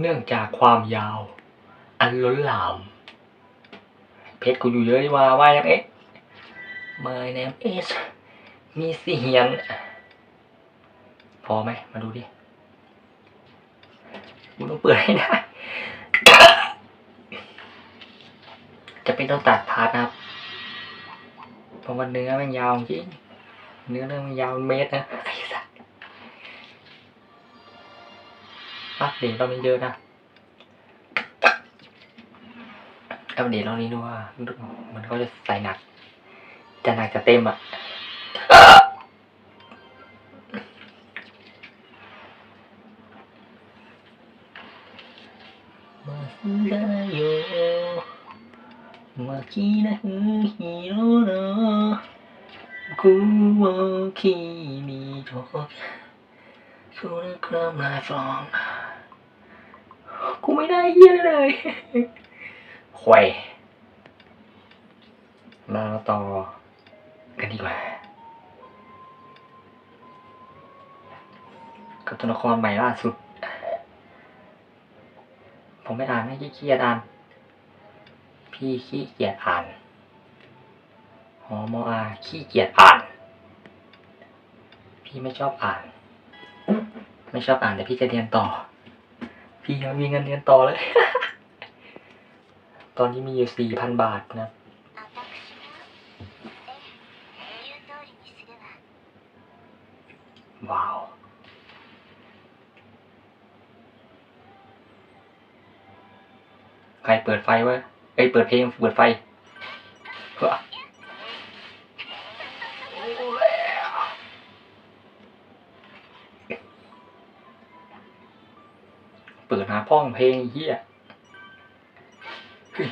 เนื่องจากความยาว อันล้นหลาม เพชรกูอยู่เยอะดีว่าว่ายังเอ๊ะ My name is มีเสียงพอไหม มาดูดิ กูต้องเปิดให้ได้ จะเป็นต้องตัดพาร์ทนะครับ เพราะว่าเนื้อมันยาวจริง เนื้อเรื่องมันยาวเป็นเมตรนะ อัปเดตเราไม่เยอะนะ อัปเดตรอบนี้ดูว่า มันก็จะใส่หนัก จะหนักจะเต็มอ่ะ มาซึだよ街なヒロの僕を君とそれからมาฟอง กูไม่ได้เยี่ยเลยห่วยมาต่อกันดีกว่า กับตัวละครใหม่ล่าสุด ผมไม่อ่านให้ขี้เกียจอ่าน พี่ขี้เกียจอ่านหอมออาขี้เกียจอ่าน พี่ไม่ชอบอ่าน ไม่ชอบอ่านแต่พี่จะเรียนต่อ พี่ยังมีเงินเรียนต่อเลย ตอนนี้มีอยู่สี่พันบาทนะว้าว ใครเปิดไฟวะเอ้ย เปิดเพลง เปิดไฟ หาพ้องเพลงเฮียเฮ้ย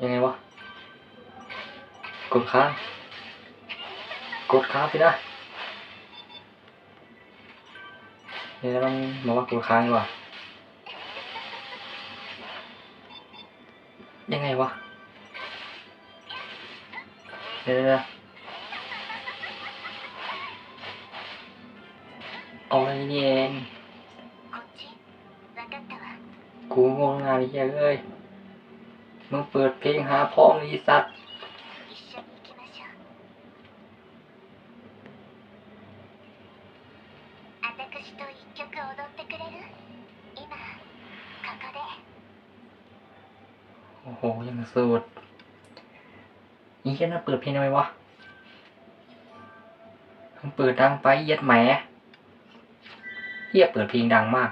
ยังไงวะ กดค้าง กดค้างไปนะเดี๋ยวมันบอกว่ากดค้างดีกว่า ยังไงวะ เดี๋ยว เอาไว้นี่เองกูงงงานเยอะเลยมึงเปิดเพลงหาพ่อมีสัตว์โอ้โห ยังสุดนี่แค่น่าเปิดเพลงทำไมวะมึงเปิดดังไปเย็ดแหม เฮียเปิดเพลงดังมาก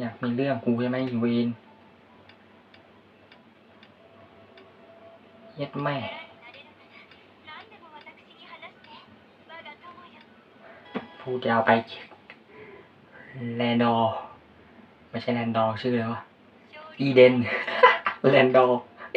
อยากมีเรื่องกูใช่ไหมอีเวนยัดแม่ผู้จะเาไปแลนดอ ไม่ใช่แลนดอชื่อเลยวะอีเดนแลนดอไ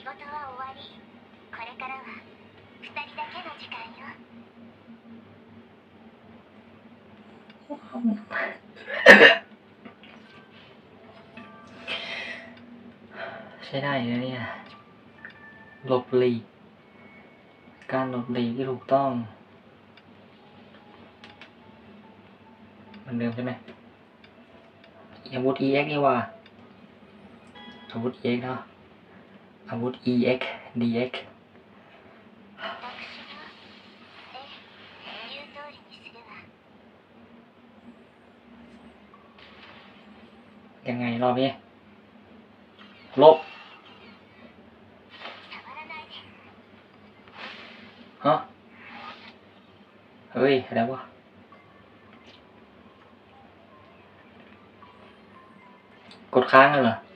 仕事は終わりこれからは二人だけの時間よ ใช้ได้นะเนี่ยหลบหลีก การหลบหลีกที่ถูกต้อง เหมันเดิมใช่ไหมอาวุธ EX นี่ว่าอาวุธ EX เนาะ อาวุธ ex dx ยังไงรอบนี้ ลบฮะเฮ้ย อะไรวะกดค้างเลยเหรอ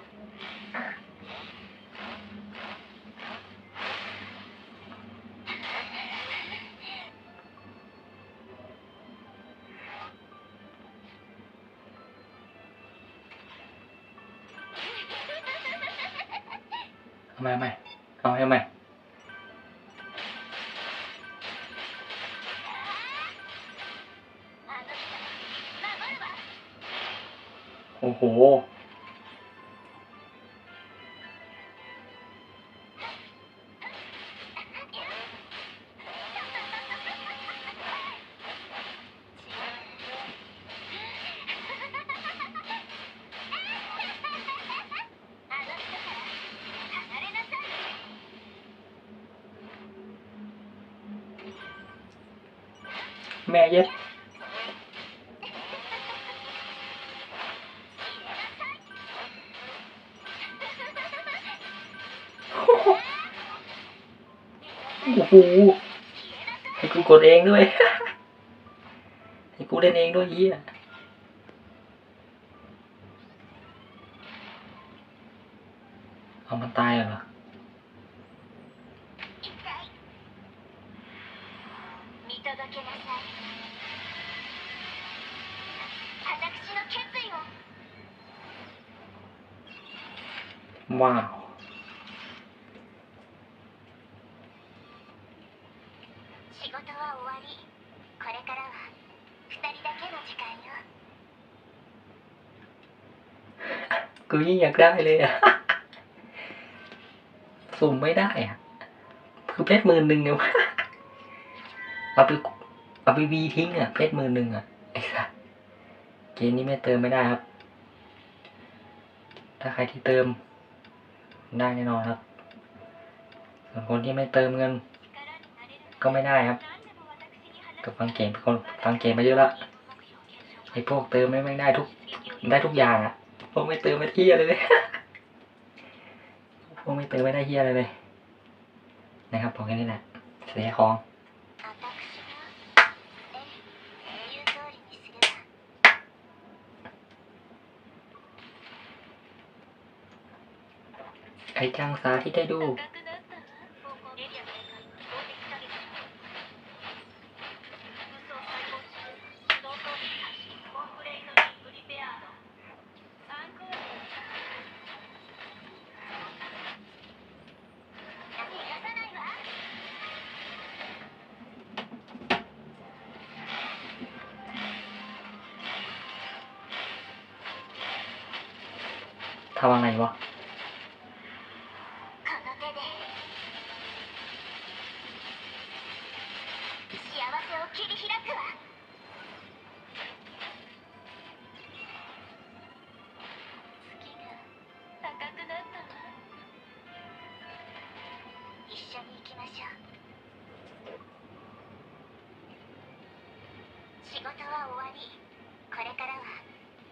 แม่เย็ดโอ้โหให้กูกดเองด้วย ให้กูเล่นเองด้วยเฮีย ว้าว กูยิ่งอยากได้เลยอะสุ่มไม่ได้อะคือเพชรหมื่นหนึ่งเนี่ยวะเอาไปเอาไปวีทิ้งอะเพชรหมื่นหนึ่งอะไอ้สัสเกมนี้ไม่เติมไม่ได้ครับ ถ้าใครที่เติม ได้แน่นอนครับ ส่วนคนที่ไม่เติมเงิน ก็ไม่ได้ครับก็ฟังเกมเป็นคนฟังเกมมาเยอะละไอ้พวกเติมไม่ไม่ได้ทุกได้ทุกอย่างอะพวกไม่เติมไม่เที่ยเลยเลยพวกไม่เติมไม่ได้เที่ยเลยเลยนะครับพอแค่นี้แหละเสียของ ไอ้จังสาที่ได้ดู 緒に行きましょう仕事は終わりこれからは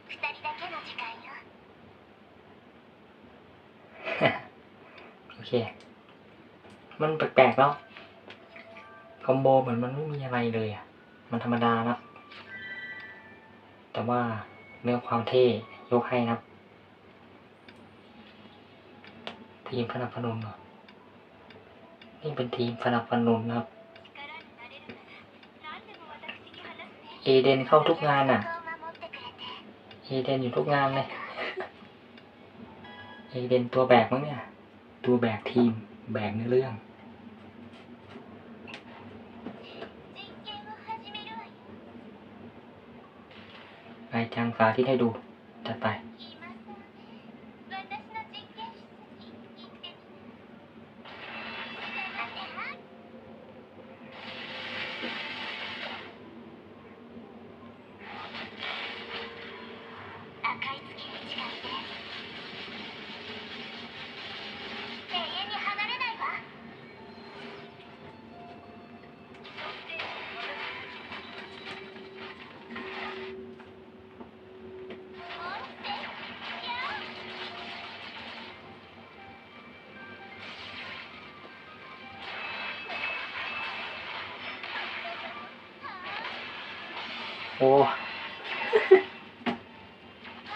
二人だけの時間よ โอเค มันแปลกๆแล้ว คอมโบเหมือนมันไม่มีอะไรเลยอ่ะ มันธรรมดานะ แต่ว่าเรื่องความเท่ยกให้นะครับ ทีมสนับสนุนเหรอ นี่เป็นทีมสนับสนุนครับ เอเดนเข้าทุกงานอะ เอเดนอยู่ทุกงานเลย เอเดนตัวแบกมั้งเนี่ย ตัวแบกทีม แบกในเรื่อง ไปจังฟ้าที่ให้ดู จัดไป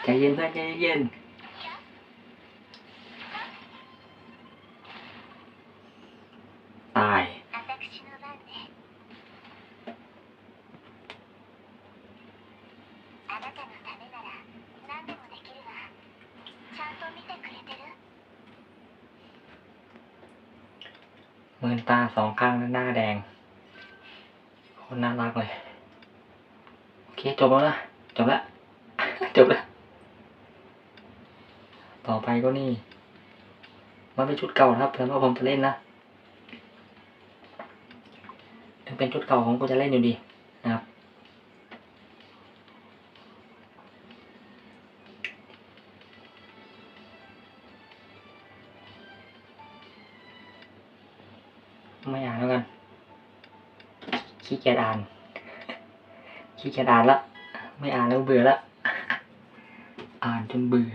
ใจเย็ บแล้วนะจบแล้วจบแล้วต่อไปก็นี่ มันเป็นชุดเก่านะครับเผื่อว่าผมจะเล่นนะถึงเป็นชุดเก่าผมก็จะเล่นอยู่ดีนะครับไม่อ่านแล้วกันขี้เกียจอ่านขี้เกียจอ่านละ ไม่อ่านแล้วเบื่อละ อ่านจนเบื่อ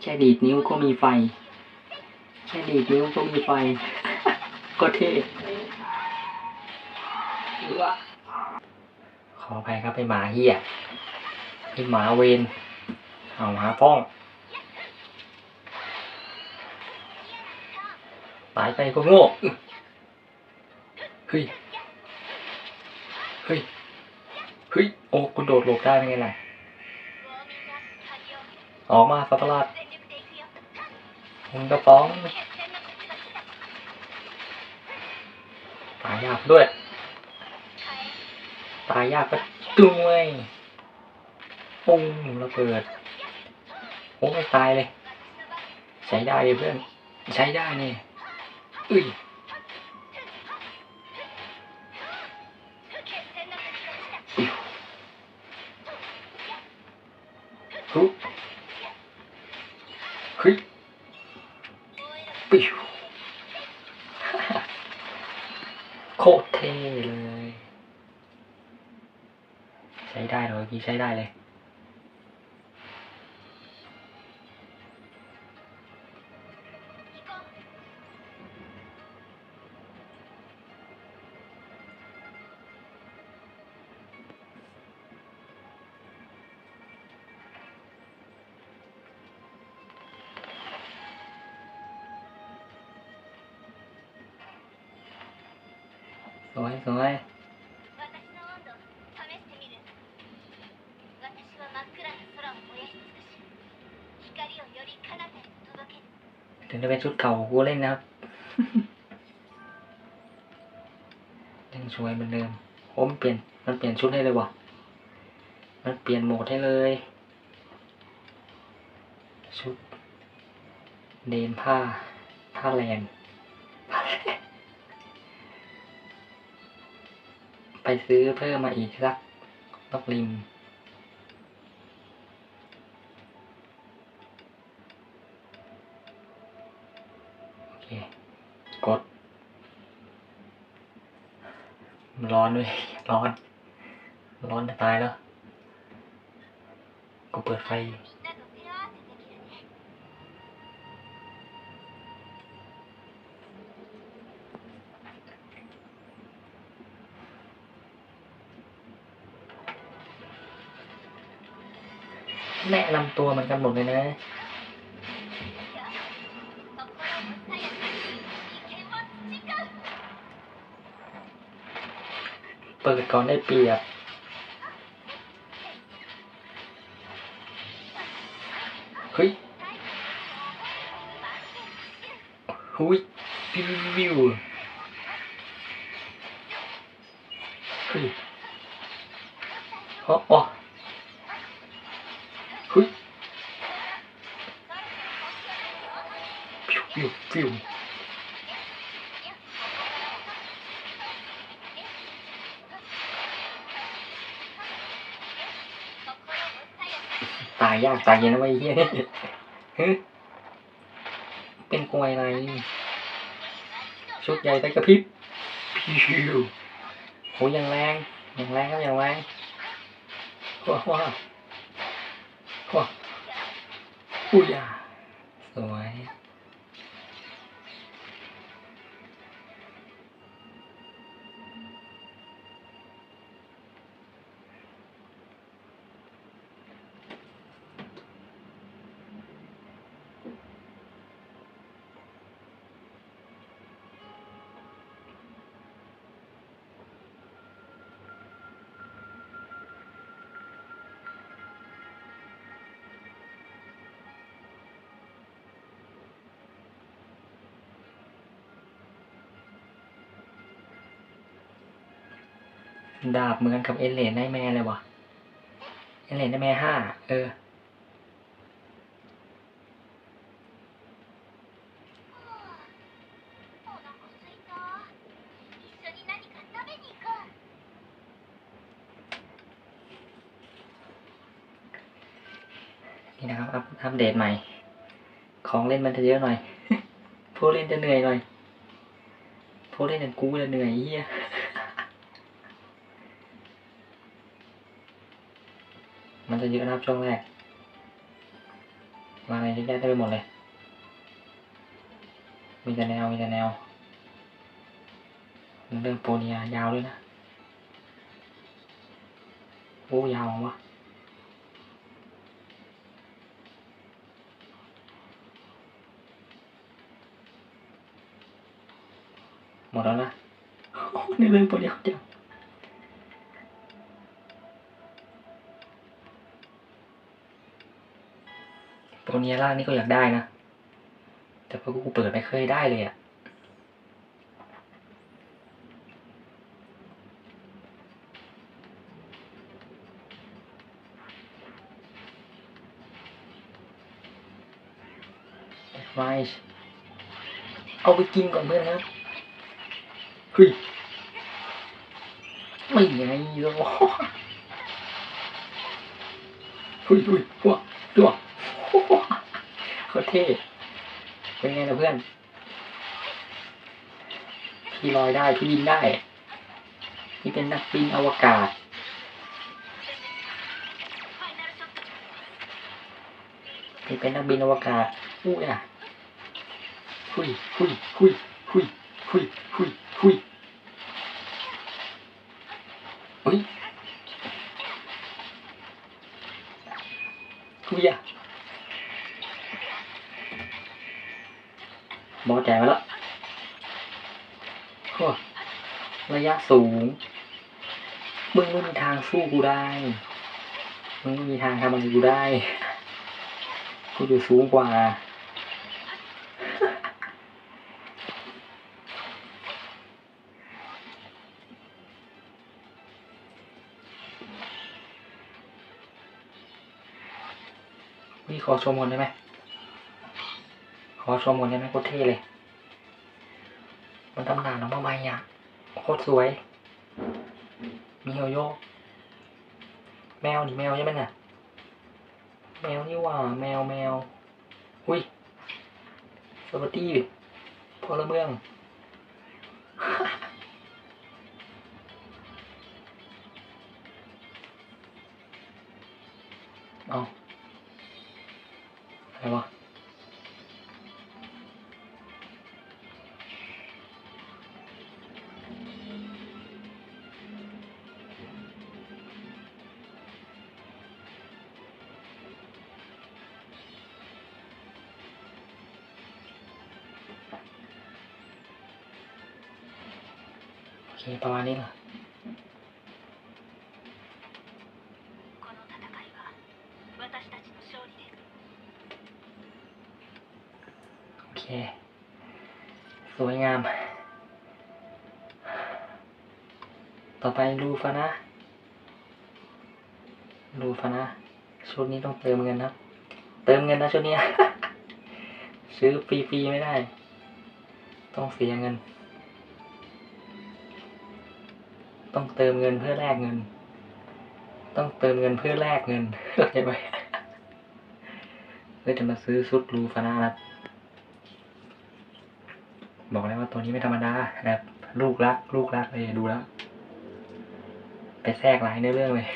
แค่ดีดนิ้วก็มีไฟ แค่ดีดนิ้วก็มีไฟ ก็เท่ ภัยครับไปหมาเหี้ยไอหมาเวนเอาหมาพ้องตายไปก็โง่เฮ้ยเฮ้ยเฮ้ยโอ้คุณโดดหลบได้ไงล่ะออกมาสัตว์ประหลาดมึงกระป๋องตายยากด้วย ตายยากก็ ด้วยปุ้งระเบิดโอ้ไม่ตายเลย ใช้ได้เลยเพื่อน ใช้ได้เนี่ยอุ้ยอุ๊ยฮึฮ้ยปิ้วโคตรเท่เลย ช้ได้เหรอเมื่อกี้ใช้ได้เลย เป็นชุดเก่ากูเล่นนะครับยังสวยเหมือนเดิมโอ้มันเปลี่ยน มันเปลี่ยนชุดให้เลยวะมันเปลี่ยนโหมดให้เลย ชุดเดนผ้า ผ้าแลนผ้าแลนไปซื้อเพิ่มมาอีกสักนกลิม ร้อนด้วย ร้อน ร้อนจะตายแล้ว กูเปิดไฟแนะนำตัวเหมือนกันหมดเลยนะ ปิดก่อนได้เปรียบเฮ้ยหุยวิววิวเฮ้ยอ๋อ ยยากตายเย็นนะไอ้เหี้ยเฮ้ยเป็นกลวยอะไร ชุดใหญ่ไตกระพริบพิวโหยังแรงยังแรงครับยังแรงว้าวว้าวว้าวอุ้ยอะสวย ดาบเหมือนกับเอเลนไดแม่เลยวะเอเลนไดแม่ห้าเออ นี่นะครับอัพเดตใหม่ ของเล่นมันจะเยอะหน่อย ผู้เล่นจะเหนื่อยหน่อยผู้เล่นอย่างกูจะเหนื่อยเฮีย มันจะเยอะนะครับช่วงแรก มาอะไรเยอะแยะเต็มไปหมดเลย มีแต่แนว มีแต่แนว เรื่องโปรเนียยาวด้วยนะ โอ้ยาววะหมดแล้วนะในเรื่องโปรเนียจัง เนียล่างนี่ก็อยากได้นะ แต่พอกูเปิดไม่เคยได้เลยอะไรเอาไปกินก่อนเพื่อนครับเฮ้ยไม่ไงหรอเฮ้ยเฮ้ยว้าตัว เท่เป็นไงล่ะเพื่อนพี่ลอยได้พี่บินได้พี่เป็นนักบินอวกาศพี่เป็นนักบินอวกาศอู้ยอะหุยหุยหุยหุยหุยหุยหุย สูง มึงไม่มีทางสู้กูได้ มึงไม่มีทางทำอะไรกูได้ กูอยู่สูงกว่า นี่ขอชมคนได้ไหม ขอชมคนได้ไหมโคตรเท่เลย มันตำนานออกมา ตรสวย มีโยโย่แมวนี่แมวใช่ไหมน่ะ แมวนี่ว่า แมวแมว อุ้ยสวัสดีพลเมือง ประมาณนี้ล่ะโอเค สวยงาม ต่อไปรูฟานะรูฟานะชุดนี้ต้องเติมเงินครับ เติมเงินนะชุดนี้ ซื้อฟรีๆไม่ได้ ต้องเสียเงิน ต้องเติมเงินเพื่อแลกเงิน ต้องเติมเงินเพื่อแลกเงินเข้าใจไหมเพื่อจะมาซื้อซุดรูฟาน่ารัตบอกแล้วว่าตัวนี้ไม่ธรรมดาแบบลูกรัก ลูกรักเลยดูแล้ว ไปแทรกหลายเนื้อเรื่องเลย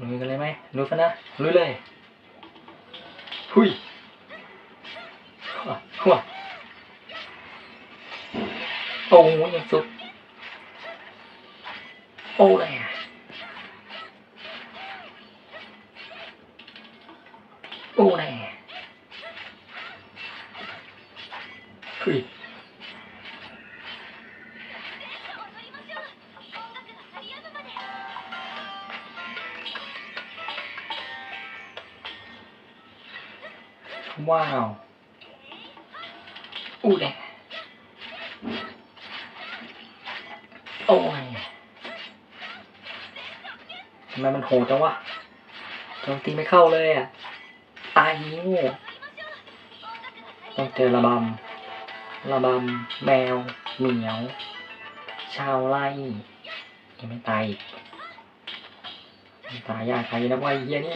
ลุยกันเลยไหมลุยกันนะลุยเลย หุย のやつをおらやおらやふいわおうれ โอ้ยทำไมมันโหดจังวะโจมตีไม่เข้าเลยอะ ตายงี้โง่ต้องเจอระบำ ระบำ แมว เหมียว ชาวไร่ยังไม่ตายอีกตายยากใครนะว่าเฮียนี่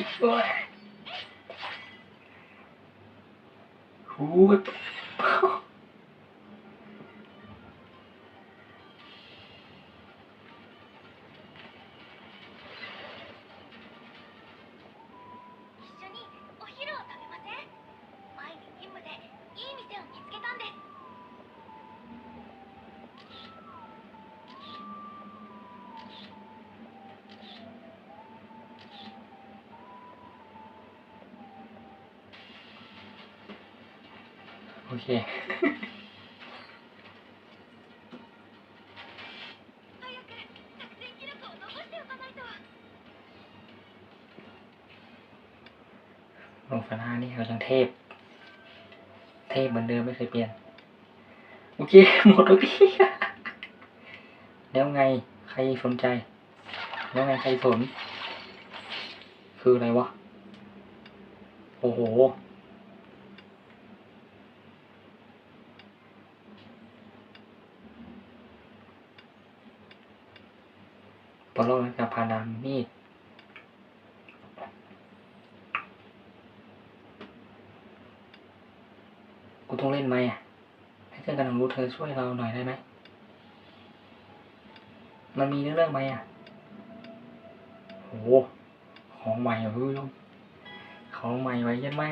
โเค ลงสนานี่เรายังเทพ เทพเหมือนเดิมไม่เคยเปลี่ยน โอเค หมดทุกที่แล้วไงใครสนใจ แล้วไงใครสน คืออะไรวะ โอ้โห บอลโลกนักการพานามีดกูต้องเล่นไหมอะให้เพื่อนกันรู้เธอช่วยเราหน่อยได้ไหม มันมีเนื้อเรื่องไหมอะโหของใหม่เหรอคุณผู้ชมของใหม่ไว้ยันแม่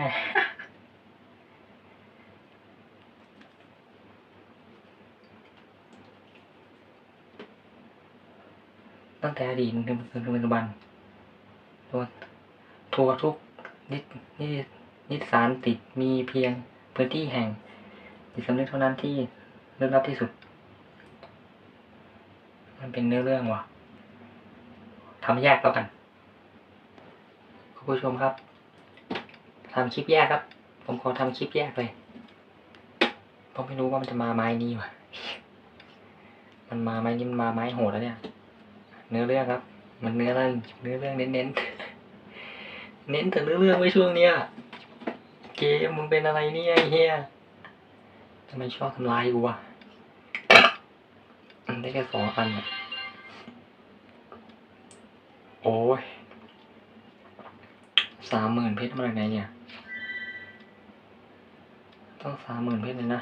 ตั้งแต่อดีตจนถึงปัจจุบันทัวทัวร์ทุกนิดนิดนิสานติดมีเพียงพื้นที่แห่งจิตสำนึกเท่านั้นที่ลึกลับที่สุด มันเป็นเนื้อเรื่องว่ะทำแยกแล้วกันคุณผู้ชมครับทำคลิปแยกครับ ผมขอทำคลิปแยกเลยผมไม่รู้ว่ามันจะมาไม้นี้ว่ะ มันมาไม้นี้มันมาไม้โหดแล้วเนี่ย เนื้อเรื่องครับ มันเนื้อเรื่องเนื้อเรื่องเน้นเน้นเน้นแต่เนื้อเรื่องไว้ช่วงเนี้ยเกมมึงเป็นอะไรเนี่ยไอ้เฮียทำไมชอบทำลายกูวะมันได้แค่สองอันอะโอ้ยสามหมื่นเพชรมาจากไหนเนี่ย ต้องสามหมื่นเพชรเลยนะ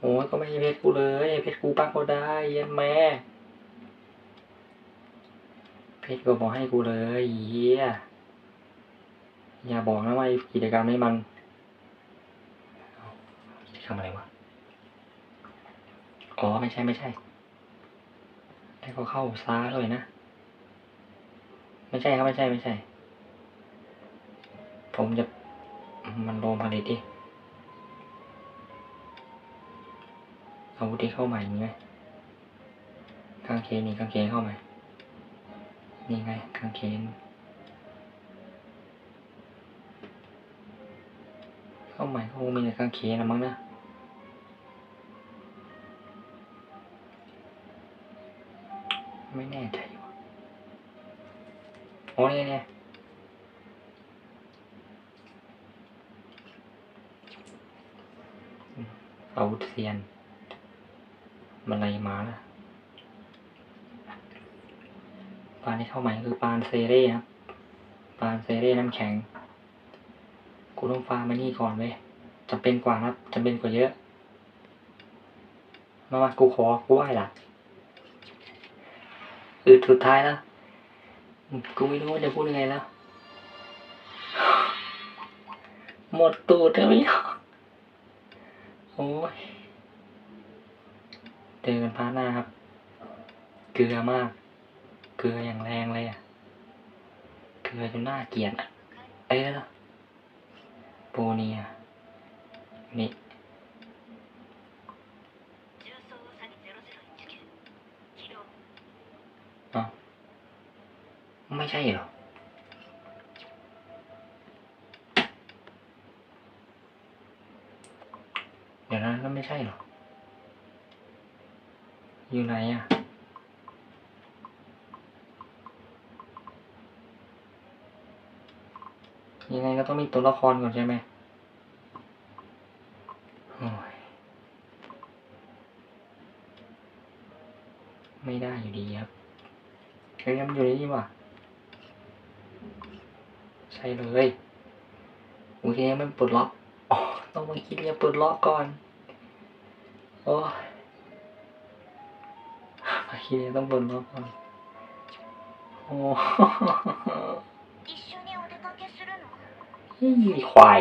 โอ้ยก็ไม่ใช่เพชรกูเลย เพชรกูปักก็ได้ เย็นแม่ เพชรก็บอกให้กูเลยเฮียอย่าบอกนะว่ากิจกรรมนี้มันกิจกรรมอะไรวะ อ๋อ ไม่ใช่ไม่ใช่แต่ก็เข้าซ้าเลยนะ ไม่ใช่ครับไม่ใช่ไม่ใช่ ผมจะมันโดนผลิตดิอาวุธที่เข้าใหม่มีไหมกางเขนนี่กางเขนเข้าใหม่ นี่ไงกางเขนเข้าใหม่เขาคงมีแต่กางเขนนะมั้งนะไม่แน่ใจว่ะโอ้นี่ยเนี่ยอาวุธเซียนมันอะไรมาล่ะ ปานที่เข้าใหม่คือปานเซเร่ครับปานเซเร่น้ำแข็ง กูต้องฟาร์มมานี่ก่อนเว้ยจำเป็นกว่าครับจำเป็นกว่าเยอะ มามากูขอ กูไหวละคือสุดท้ายแล้ว กูไม่รู้ว่าจะพูดยังไงแล้ว หมดตูดแล้วเนี่ยโอ้ยเจอกันพาร์ทหน้าครับ เกลือมาก เกลืออย่างแรงเลยอะ เกลือจนหน้าเกลียดอะ เออโปเนียนี่ไม่ใช่หรอเดี๋ยวนั้นก็ไม่ใช่หรออยู่ไหนอะ ยังไงก็ต้องมีตัวละครก่อนใช่ไหมไม่ได้อยู่ดีครับเฮ้ยมันอยู่ในนี่ว่ะใช่เลยโอเคยังไม่ปลดล็อกอต้องมาคิดเรื่องปลดล็อกก่อน โอ้ยมาคิดเรื่องต้องปลดล็อกก่อน โอ้ ควาย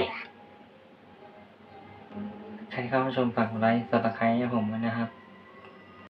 ใครเข้ามาชมฝากกดไลค์สับสไครต์ให้ผมด้วยนะครับ